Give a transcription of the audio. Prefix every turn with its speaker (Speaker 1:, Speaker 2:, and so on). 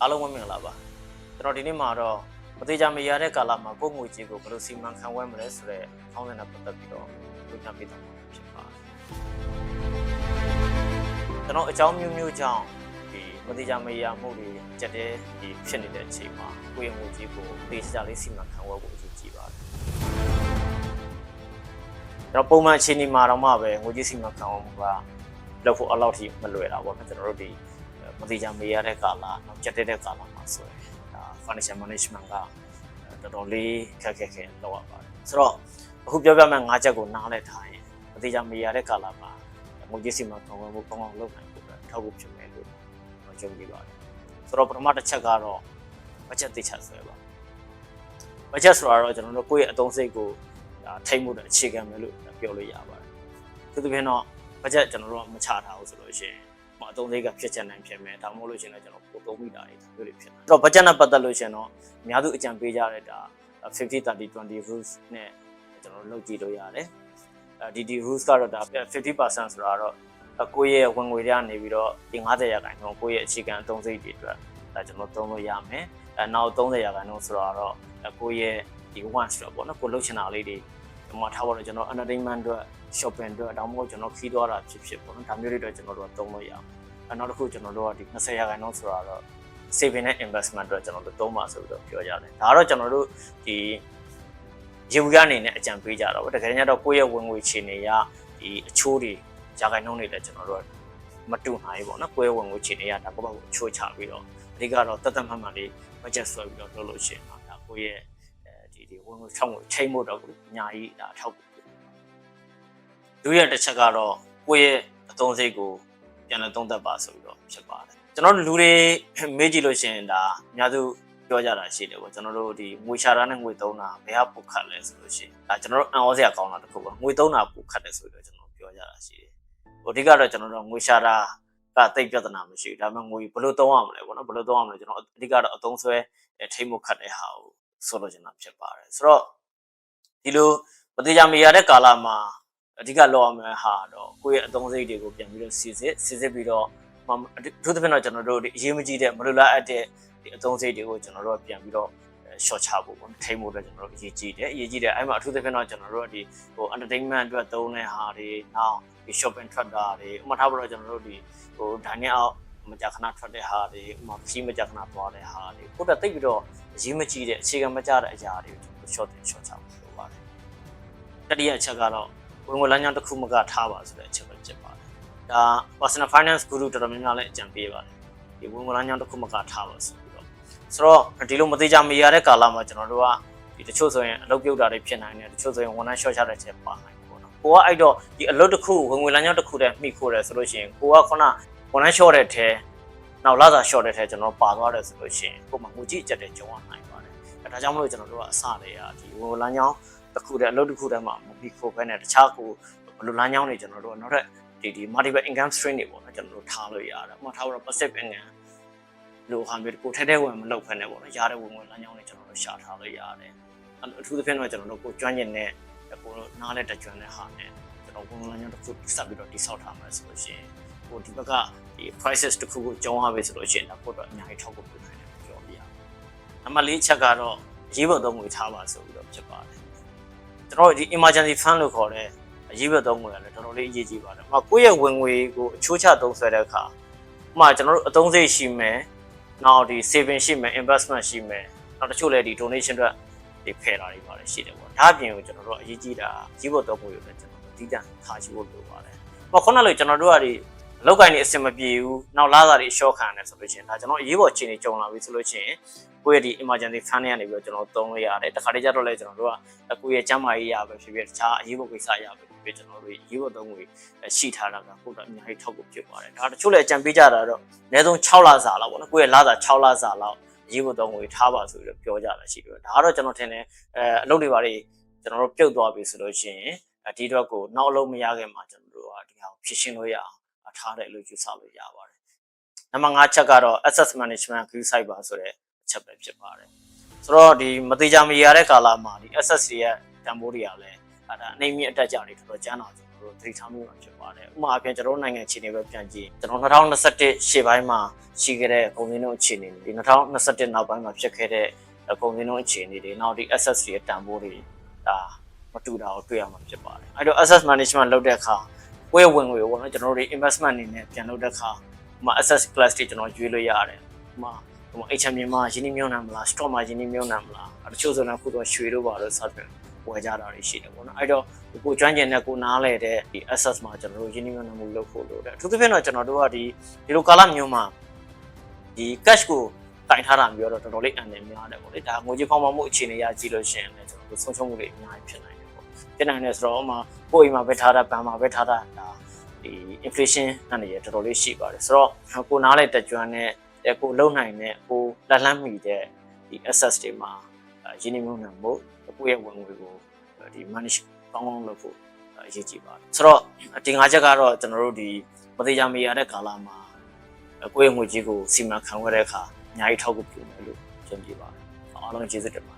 Speaker 1: အားလုံးဝမ်းမင်္ဂလာပါကျွန်တော်ဒီနေ့မှာတော့မသေးကြမရတဲ့ကာလမှာကိုယ့်ငွေကြေးကိုဘယ်လိုစီမံခန့်ခွဲမလဲဆိုတဲ့ခေါင်းစဉ်နဲ့ပတ်သက်ပြီးတော့ပြောပြပေးတော့မှာဖြစ်ပါတယ်ကျွန်တော်အကြောင်းမျိုးမျိုးကြောင့်ဒီမသေးကြမရမှုတွေကြက်တဲ့ဒီဖြစ်နေတဲ့အချိန်မှာကိုယ့်ရဲ့ငွေကြေးကိုသေချာလေးစီမံခန့်ခွဲဖို့အရေးကြီးပါတယ်ကျွန်တော်ပုံမှန်အချိန်ဒီမှာတော့မှပဲငွေကြေးစီမံခန့်ခွဲမှုကလုပ်ဖို့အလောက်ထိမလွယ်တာပေါ့နော်ကျွန်တော်တို့ဒီ မတိကြမေးရတဲ့ကာလနောက်ကြက်တဲ့ကာလမှာဆိုရင်ဒါ financial management ကတော်တော်လေးခက်ခဲခဲလောက်ရပါတယ်ဆိုတော့အခုပြောပြမယ့်၅ချက်ကိုနားလည်ထားရင်မတိကြမေးရတဲ့ကာလမှာငွေကြေးစီမံခန့်ခွဲမှုကောင်းအောင်လုပ်နိုင်ဖို့အတွက်ထောက်ကူဖြစ်မယ်လို့ကျွန်တော်ယုံကြည်ပါတယ်ဆိုတော့ပထမတစ်ချက်ကတော့ budget သိချဆွဲပါ budget ဆိုတာတော့ကျွန်တော်တို့ကိုယ့်ရဲ့အသုံးစရိတ်ကိုဒါထိမ့်မှုတဲ့အခြေခံပဲလို့ပြောလို့ရပါတယ်သူတို့ပြင်တော့ budget ကျွန်တော်တို့မချထားဘူးဆိုလို့ရှိရင် မအသုံးသေးကဖြစ်ချင်နိုင်ဖြစ်မယ်ဒါမှမဟုတ်လို့ရှိရင်လည်းကျွန်တော်ပို့သုံးမိတာတွေဒါမျိုးတွေဖြစ်တယ်အဲ့တော့ budget နဲ့ပတ်သက်လို့ရှိရင်တော့အများစုအကြံပေးကြတဲ့ဒါ50 30 20 rules နဲ့ကျွန်တော်တို့လုပ်ကြည့်လို့ရတယ်အဲဒီဒီ rules ကတော့ဒါ50%ဆိုတာတော့ကိုယ့်ရဲ့ဝင်ငွေတွေကနေပြီးတော့ဒီ90ရာခိုင်နှုန်းကိုယ့်ရဲ့အခြေခံအသုံးစရိတ်တွေအတွက်ဒါကျွန်တော်သုံးလို့ရမယ်အဲနောက်30ရာခိုင်နှုန်းဆိုတော့ကိုယ့်ရဲ့ဒီ wants တော့ပေါ့နော်ကိုလှုပ်ချင်တာလေးတွေ ဒီမှာထားပါတော့ကျွန်တော် entertainment အတွက် shopping အတွက်ဒါမှမဟုတ်ကျွန်တော်ခီးသွားတာဖြစ်ဖြစ်ပေါ့နော်ဒါမျိုးတွေအတွက်ကျွန်တော်တို့သုံးလို့ရအောင်အဲနောက်တစ်ခုကျွန်တော်တို့ကဒီ20ရာခိုင်နှုန်းဆိုတာတော့ saving နဲ့ investment အတွက်ကျွန်တော်တို့သုံးပါဆိုပြီးတော့ပြောကြတယ်ဒါကတော့ကျွန်တော်တို့ဒီရေဘူးရအနေနဲ့အကြံပေးကြတော့ဗောတကယ်တော့ကိုယ့်ရဲ့ဝင်ငွေခြေနေရဒီအချိုးတွေရာခိုင်နှုန်းတွေလည်းကျွန်တော်တို့မတူနိုင်ဘူးပေါ့နော်ကိုယ့်ရဲ့ဝင်ငွေခြေနေရဒါကိုယ့်ဘက်ကိုအချိုးချပြီးတော့အဓိကတော့တတ်တတ်မှတ်မှတ်လေး budget ဆွဲပြီးတော့လုပ်လို့ရှိရင်တော့ဒါကိုယ့်ရဲ့ အဲဒီဒီဝင်ငွေချောင်းကိုချိန်ဖို့တော့အများကြီးဒါအထောက်အကူဖြစ်တယ်ဒုတိယတစ်ချက်ကတော့ကိုယ့်ရဲ့အသုံးစရိတ်ကိုပြန်လည်သုံးသပ်ပါဆိုပြီးတော့ဖြစ်ပါတယ်ကျွန်တော်တို့လူတွေမေးကြည့်လို့ရှိရင်ဒါအများစုပြောကြတာရှိတယ်ပေါ့ကျွန်တော်တို့ဒီငွေရှာတာနဲ့ငွေသုံးတာဘယ်ကပုတ်ခတ်လဲဆိုလို့ရှိရင်ဒါကျွန်တော်တို့အံ့ဩစရာကောင်းတာတစ်ခုပါငွေသုံးတာပုတ်ခတ်တယ်ဆိုပြီးတော့ကျွန်တော်ပြောကြတာရှိတယ်ဟိုအဓိကတော့ကျွန်တော်တို့ငွေရှာတာကတိတ်ပြဿနာမရှိဘူးဒါပေမဲ့ငွေဘယ်လိုသုံးရမလဲပေါ့နော်ဘယ်လိုသုံးရမလဲကျွန်တော်အဓိကတော့အသုံးဆွဲထိမ့်မှုခတ်တဲ့ဟာကို ဆိုလို့ကျွန်တော်ဖြစ်ပါတယ်ဆိုတော့ဒီလိုမတိကြမရတဲ့ကာလမှာအဓိကလောက်ရမယ့်ဟာတော့ကိုယ့်ရဲ့အသုံးစရိတ်တွေကိုပြန်ပြီးတော့စစ်စစ်စစ်စစ်ပြီးတော့မအထူးသဖြင့်တော့ကျွန်တော်တို့ဒီအရေးမကြီးတဲ့မလိုလားအပ်တဲ့ဒီအသုံးစရိတ်တွေကိုကျွန်တော်တို့ပြန်ပြီးတော့ short ချဖို့ပေါ့ထိမ့်ဖို့အတွက်ကျွန်တော်တို့အရေးကြီးတယ်အရေးကြီးတယ်အဲ့မှာအထူးသဖြင့်တော့ကျွန်တော်တို့ဒီဟို entertainment အတွက်သုံးတဲ့ဟာတွေနောက်ဒီ shopping ထွက်တာတွေဥပမာထားပါတော့ကျွန်တော်တို့ဒီဟိုဒါနဲ့အောက် မကြာခဏထွက်တဲ့ဟာတွေဥပမာခီးမကြာခဏသွားတဲ့ဟာတွေကိုယ်တက်သိပ်ပြီးတော့အရေးမကြီးတဲ့အခြေခံမကျတဲ့အရာတွေကိုကျွန်တော် short တင် short ချဖို့လိုပါတယ်တတိယအချက်ကတော့ဝင်ဝင်လမ်းကြောင်းတစ်ခုမကထားပါဆိုတဲ့အချက်ပဲဖြစ်ပါတယ်ဒါ personal finance guru တော်တော်များများလည်းအကြံပေးပါတယ်ဒီဝင်ဝင်လမ်းကြောင်းတစ်ခုမကထားပါဆိုပြီးတော့ဆိုတော့ဒီလိုမသေးကြမရတဲ့ကာလမှာကျွန်တော်တို့ကဒီတချို့ဆိုရင်အလုပ်ပြုတ်တာတွေဖြစ်နိုင်တယ်တချို့ဆိုရင်ဝန်ထမ်း short ချတဲ့ချက်ပါနိုင်တယ်ပေါ့နော်ကိုကအဲ့တော့ဒီအလုပ်တစ်ခုဝင်ဝင်လမ်းကြောင်းတစ်ခုတည်းမိခိုးတယ်ဆိုလို့ရှိရင်ကိုကခုန ဝန်ထမ်း short တဲ့ထဲနောက်လာစာ short တဲ့ထဲကျွန်တော်ပါသွားတယ်ဆိုလို့ရှိရင်ကိုမှငွေကြီးအကျက်တဲ့ကြုံရနိုင်ပါတယ်အဲဒါကြောင့်မလို့ကျွန်တော်တို့ကအစတွေကဒီဝင်ဝင်လမ်းကြောင်းတစ်ခုတည်းအလုပ်တစ်ခုတည်းမှာမမိခိုးဘဲနဲ့တခြားကိုဘယ်လိုလမ်းကြောင်းတွေကျွန်တော်တို့ကနောက်ထပ်ဒီဒီ multiple income stream တွေပေါ့နော်ကျွန်တော်တို့ထားလို့ရတယ်။ဥပမာထားတော့ passive income လို့ဟာမျိုးကိုထဲထဲဝင်မလုပ်ဖက်နဲ့ပေါ့နော်။ရတဲ့ဝင်ဝင်လမ်းကြောင်းတွေကျွန်တော်တို့ရှာထားလို့ရတယ်။အထူးသဖြင့်တော့ကျွန်တော်တို့ကိုကျွမ်းကျင်တဲ့ကိုနားလက်တကြွတဲ့ဟာနဲ့ကျွန်တော်ဝင်ဝင်လမ်းကြောင်းတစ်ခုစပ်ပြီးတော့တိဆောက်ထားမှာဆိုလို့ရှိရင် ဟိုဒီဘက်ကဒီ crisis တစ်ခုကိုကြောင်းရပြီဆိုလို့ရှိရင်တော့ကိုတော့အများကြီးထောက်ဖို့ပြုနိုင်တယ်ပြောပြရအောင်။နံပါတ်၄ချက်ကတော့ရေးပေါ်သုံးငွေထားပါဆိုပြီးတော့ဖြစ်ပါတယ်။ကျွန်တော်ဒီ emergency fund လို့ခေါ်တဲ့အရေးပေါ်သုံးငွေရတယ်တော်တော်လေးအရေးကြီးပါတယ်။ဥပမာကိုယ့်ရဲ့ဝင်ငွေကိုအချိုးချသုံးဆွဲတဲ့အခါဥပမာကျွန်တော်တို့အသုံးစရိတ်ရှိမယ်။နောက်ဒီ saving ရှိမယ် investment ရှိမယ်။နောက်တချို့လည်းဒီ donation အတွက်ဒီဖယ်တာတွေပါတယ်ရှိတယ်ပေါ့။ဒါအပြင်ကိုကျွန်တော်တို့အရေးကြီးတာရေးပေါ်သုံးငွေကိုလည်းကျွန်တော်တို့တည်တံ့ထားရှိဖို့လိုပါတယ်။ဟောခုနကလိုကျွန်တော်တို့ကဒီအ လောက်ကိုင်းနေအဆင်မပြေဘူး။နောက်လာစာတွေအလျှော့ခံရတယ်ဆိုလို့ရှိရင်ဒါကျွန်တော်အရေးပေါ်အခြေအနေကြုံလာပြီဆိုလို့ရှိရင်ကိုယ့်ရဲ့ဒီ emergency fund တွေကနေပြီးတော့ကျွန်တော်သုံးလို့ရတယ်။တခါတည်းကျတော့လည်းကျွန်တော်တို့ကကိုယ့်ရဲ့ကျန်းမာရေးရပဲဖြစ်ဖြစ်တခြားအရေးပေါ်ကိစ္စရပဲဖြစ်ဖြစ်ကျွန်တော်တို့ရေးပေါ်သုံးငွေရှိထားတာကကိုယ်တော့အများကြီးထောက်ဖို့ဖြစ်ပါတယ်။ဒါတချို့လည်းအကြံပေးကြတာတော့အနည်းဆုံး6လစာလောက်ပေါ့နော်။ကိုယ့်ရဲ့လစာ6လစာလောက်ရေးပေါ်သုံးငွေထားပါဆိုပြီးတော့ပြောကြတာရှိတယ်။ဒါကတော့ကျွန်တော်ထင်တယ်အဲအလုပ်တွေပါတွေကျွန်တော်တို့ပြုတ်သွားပြီဆိုလို့ရှိရင်ဒီတော့ကိုနောက်အလုပ်မရခင်မှာကျွန်တော်တို့ကဒီဟာကိုဖြစ်ရှင်းလို့ရအောင် ထားတယ်လို့ယူဆလို့ရပါတယ်။နံပါတ်5ချက်ကတော့ access management key site ပါဆိုတဲ့အချက်ပဲဖြစ်ပါတယ်။ဆိုတော့ဒီမသေးကြမရတဲ့ကာလမှာဒီ access တွေရဲ့တန်ဖိုးတွေကလည်းအဲဒါအနေမြင့်အတက်ကြတွေတော်တော်ကျန်းတာကျွန်တော်တော်တို့သတိထားမိမှာဖြစ်ပါတယ်ဥပမာအပြင်ကျွန်တော်တို့နိုင်ငံအခြေအနေပဲပြန်ကြည့်ကျွန်တော်2021ရှေ့ပိုင်းမှာရှိခဲ့တဲ့ကုန်စည်နှုန်းအခြေအနေတွေ2021နောက်ပိုင်းမှာဖြစ်ခဲ့တဲ့ကုန်စည်နှုန်းအခြေအနေတွေနောက်ဒီ assets တွေတန်ဖိုးတွေဒါမတူတာကိုတွေ့ရမှာဖြစ်ပါတယ်အဲ့တော့ asset management လုပ်တဲ့အခါ ကိုယ့်ရဲ့ဝင်ငွေကိုပေါ့နော်ကျွန်တော်တို့ investment အနေနဲ့ပြန်လုပ်တဲ့အခါဥပမာ asset class တွေကျွန်တော်ရွေးလို့ရတယ်ဥပမာဟို HM မှာယင်းနှမြုံနှံမလား stock မှာယင်းနှမြုံနှံမလားအဲ့တချို့ဆိုတော့ခုတော့ရွှေတို့ပါလို့စသဖြင့်ဝယ်ကြတာတွေရှိတယ်ပေါ့နော်အဲ့တော့ကိုကျွမ်းကျင်တဲ့ကိုနားလဲတဲ့ဒီ access မှာကျွန်တော်တို့ယင်းနှမြုံနှံမှုလုပ်ဖို့လိုတယ်အထူးသဖြင့်တော့ကျွန်တော်တို့ကဒီဒီလိုကာလမျိုးမှာဒီ cash ကိုတိုင်ထားတာမျိုးတော့တော်တော်လေးအန်တယ်များတယ်ပေါ့လေဒါငွေကြေးဖောင်းဖောင်းမှုအခြေအနေရကြည့်လို့ရှိရင်လည်းကျွန်တော်တို့ဆုံးရှုံးမှုတွေအများကြီးဖြစ်နိုင်တယ်ပေါ့ ဖြစ်နိုင်တယ်ဆိုတော့ဥပမာကိုယ်အိမ်မှာပဲထားတာဘဏ်မှာပဲထားတာဒါဒီ inflation နဲ့ရတော်တော်လေးရှိပါတယ်ဆိုတော့ကိုနားလဲတက်ကြွနဲ့ကိုလုံနိုင်တဲ့ကိုလက်လန်းမိတဲ့ဒီ access တွေမှာရင်းနှီးမြှုပ်နှံမှုကိုယ့်ရဲ့ဝင်ငွေကိုဒီ manage ကောင်းကောင်းလုပ်ဖို့အရေးကြီးပါတယ်ဆိုတော့ဒီငါးချက်ကတော့ကျွန်တော်တို့ဒီမသေးချာမေးရတဲ့ကာလမှာကိုယ့်ရဲ့ငွေကြီးကိုစီမံခန့်ခွဲတဲ့အခါအများကြီးထောက်ကူပြုမယ်လို့ရှင်းပြပါတယ်အားလုံးကျေးဇူးတင်ပါတယ်